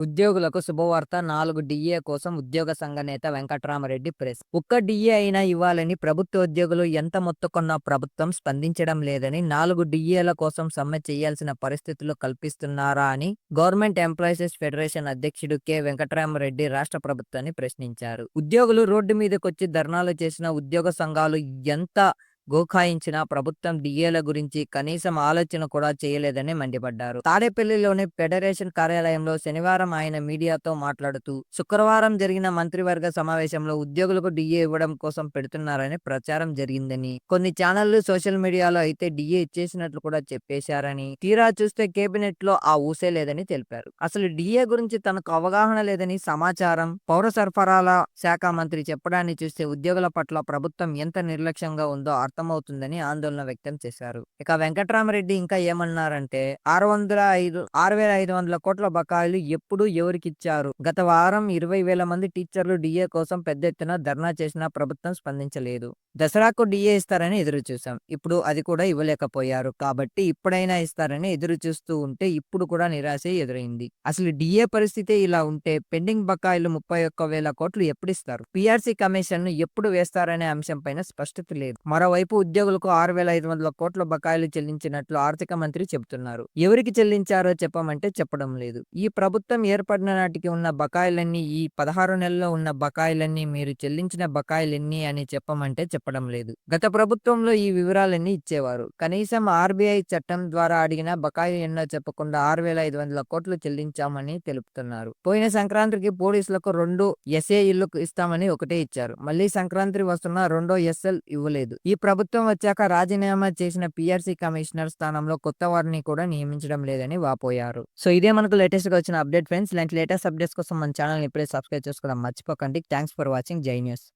ఉద్యోగులకు శుభవార్త. నాలుగు డిఏ కోసం ఉద్యోగ సంఘ నేత వెంకట్రామరెడ్డి ప్రెస్. ఒక్క డిఏ అయినా ఇవ్వాలని ప్రభుత్వ ఉద్యోగులు ఎంత మొత్తుకున్నా ప్రభుత్వం స్పందించడం లేదని నాలుగు డిఏల కోసం సమ్మె చేయాల్సిన పరిస్థితులు కల్పిస్తున్నారా అని గవర్నమెంట్ ఎంప్లాయీస్ ఫెడరేషన్ అధ్యక్షుడు కె. వెంకట్రామరెడ్డి రాష్ట్ర ప్రభుత్వాన్ని ప్రశ్నించారు. ఉద్యోగులు రోడ్డు మీదకొచ్చి ధర్నాలు చేసిన ఉద్యోగ సంఘాలు ఎంత గోఖాయించిన ప్రభుత్వం డిఏల గురించి కనీసం ఆలోచన కూడా చేయలేదని మండిపడ్డారు. తాడేపల్లిలోని ఫెడరేషన్ కార్యాలయంలో శనివారం ఆయన మీడియాతో మాట్లాడుతూ శుక్రవారం జరిగిన మంత్రివర్గ సమావేశంలో ఉద్యోగులకు డిఏ ఇవ్వడం కోసం పెడుతున్నారని ప్రచారం జరిగిందని కొన్ని ఛానళ్ళు సోషల్ మీడియాలో అయితే డిఏ ఇచ్చేసినట్లు కూడా చెప్పేశారని తీరా చూస్తే కేబినెట్లో ఆ ఊసే లేదని తెలిపారు. అసలు డిఏ గురించి తనకు అవగాహన లేదని సమాచారం పౌర సరఫరాల శాఖ మంత్రి చెప్పడాన్ని చూస్తే ఉద్యోగుల పట్ల ప్రభుత్వం ఎంత నిర్లక్ష్యంగా ఉందో అర్థం అర్థమవుతుందని ఆందోళన వ్యక్తం చేశారు. ఇక వెంకట్రామరెడ్డి ఇంకా ఏమన్నారంటే ఆరు వందల ఐదు ఆరు వేల ఐదు వందల కోట్ల బకాయిలు ఎప్పుడు ఎవరికి ఇచ్చారు గత వారం ఇరవై వేల మంది టీచర్లు డిఏ కోసం పెద్ద ఎత్తున ధర్నా చేసినా ప్రభుత్వం స్పందించలేదు. దసరాకు డిఏ ఇస్తారని ఎదురు చూసాం ఇప్పుడు అది కూడా ఇవ్వలేకపోయారు. కాబట్టి ఇప్పుడైనా ఇస్తారని ఎదురు చూస్తూ ఉంటే ఇప్పుడు కూడా నిరాశ ఎదురైంది. అసలు డిఏ పరిస్థితి ఇలా ఉంటే పెండింగ్ బకాయిలు ముప్పై ఒక్క వేల కోట్లు ఎప్పుడు ఇస్తారు పిఆర్సీ కమిషన్ను ఎప్పుడు వేస్తారనే అంశంపైన స్పష్టత లేదు. మరోవైపు ఉద్యోగులకు ఆరు వేల ఐదు వందల కోట్ల బకాయిలు చెల్లించినట్లు ఆర్థిక మంత్రి చెబుతున్నారు. ఎవరికి చెల్లించారో చెప్పమంటే చెప్పడం లేదు. ఈ ప్రభుత్వం ఏర్పడిన నాటికి ఉన్న బకాయిలన్నీ ఈ పదహారు నెలల్లో ఉన్న బకాయిలన్నీ మీరు చెల్లించిన బకాయిలన్నీ అని చెప్పమంటే చెప్పడం లేదు. గత ప్రభుత్వంలో ఈ వివరాలన్నీ ఇచ్చేవారు. కనీసం ఆర్బీఐ చట్టం ద్వారా అడిగిన బకాయి ఎన్నో చెప్పకుండా ఆరు వేల ఐదు వందల కోట్లు చెల్లించామని తెలుపుతున్నారు. పోయిన సంక్రాంతికి పోలీసులకు రెండు ఎస్ఏ ఇల్లు ఇస్తామని ఒకటే ఇచ్చారు. మళ్ళీ సంక్రాంతి వస్తున్న రెండో ఎస్ఎల్ ఇవ్వలేదు. ఈ ప్రభుత్వం వచ్చాక రాజీనామా చేసిన పిఆర్సీ కమిషనర్ స్థానంలో కొత్త వారిని కూడా నియమించడం లేదని వాపోయారు. సో ఇదే మనకు లేటెస్ట్గా వచ్చిన అప్డేట్ ఫ్రెండ్స్. ఇలాంటి లేటెస్ట్ అప్డేట్స్ కోసం మన ఛానల్ ఇప్పుడే సబ్స్క్రైబ్ చేసుకోవడం మర్చిపోకండి. Thanks for watching. Jai news.